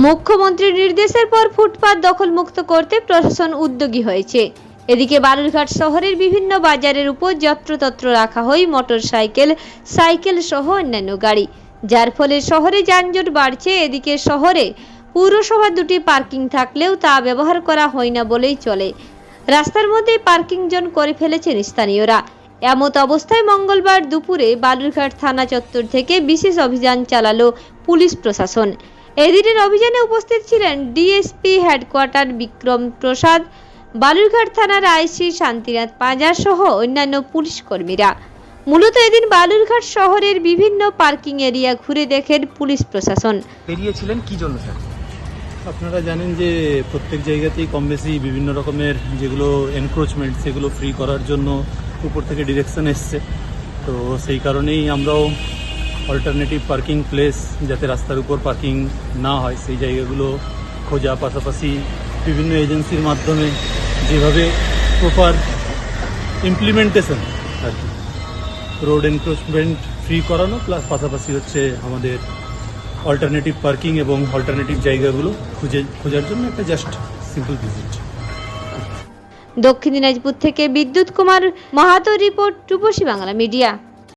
মুখ্যমন্ত্রীর নির্দেশের পর ফুটপাত দখলমুক্ত করতে প্রশাসন উদ্যোগী হয়েছে। এদিকে বালুরঘাট শহরের বিভিন্ন বাজারের উপর যত্রতত্র রাখা হয় মোটর সাইকেল সাইকেল সহ অন্যান্য গাড়ি। যার ফলে শহরে যানজট বাড়ছে, এদিকে শহরে পুরসভা দুটি পার্কিং থাকলেও তা ব্যবহার করা হয় না বলেই চলে। রাস্তার মধ্যে পার্কিং জোন করে ফেলেছেন স্থানীয়রা। এমত অবস্থায় মঙ্গলবার দুপুরে বালুরঘাট থানা চত্বর থেকে বিশেষ অভিযান চালালো পুলিশ প্রশাসন। এদিনের অভিযানে উপস্থিত ছিলেন D S P headquarter Bikram Prasad Balurghat থানার আইসি শান্তিনাথ পাঁজা সহ অন্যান্য পুলিশ কর্মীরা। মূলত এদিন বালুরঘাট শহরের বিভিন্ন পার্কিং এরিয়া ঘুরে দেখেন পুলিশ প্রশাসন। বেরিয়েছিলেন কি জন্য স্যার? আপনারা জানেন যে প্রত্যেক জায়গাতেই কম বেশি বিভিন্ন রকমের যেগুলো এনক্রোচমেন্ট সেগুলো ফ্রি করার জন্য উপর থেকে ডিরেকশন এসছে। তো সেই কারণেই আমরাও অল্টারনেটিভ পার্কিং প্লেস যাতে রাস্তার উপর পার্কিং না হয়, সেই জায়গাগুলো খোঁজা পাশাপাশি বিভিন্ন এজেন্সির মাধ্যমে যেভাবে প্রপার ইমপ্লিমেন্টেশন আর কি রোড এনক্রোচমেন্ট ফ্রি করানো প্লাস পাশাপাশি হচ্ছে আমাদের অল্টারনেটিভ পার্কিং এবং অল্টারনেটিভ জায়গাগুলো খুঁজে, খোঁজার জন্য একটা জাস্ট সিম্পল ভিজিট দক্ষিণ দিনাজপুর থেকে বিদ্যুৎ কুমার মাহাতো রিপোর্ট, রূপসী বাংলা মিডিয়া।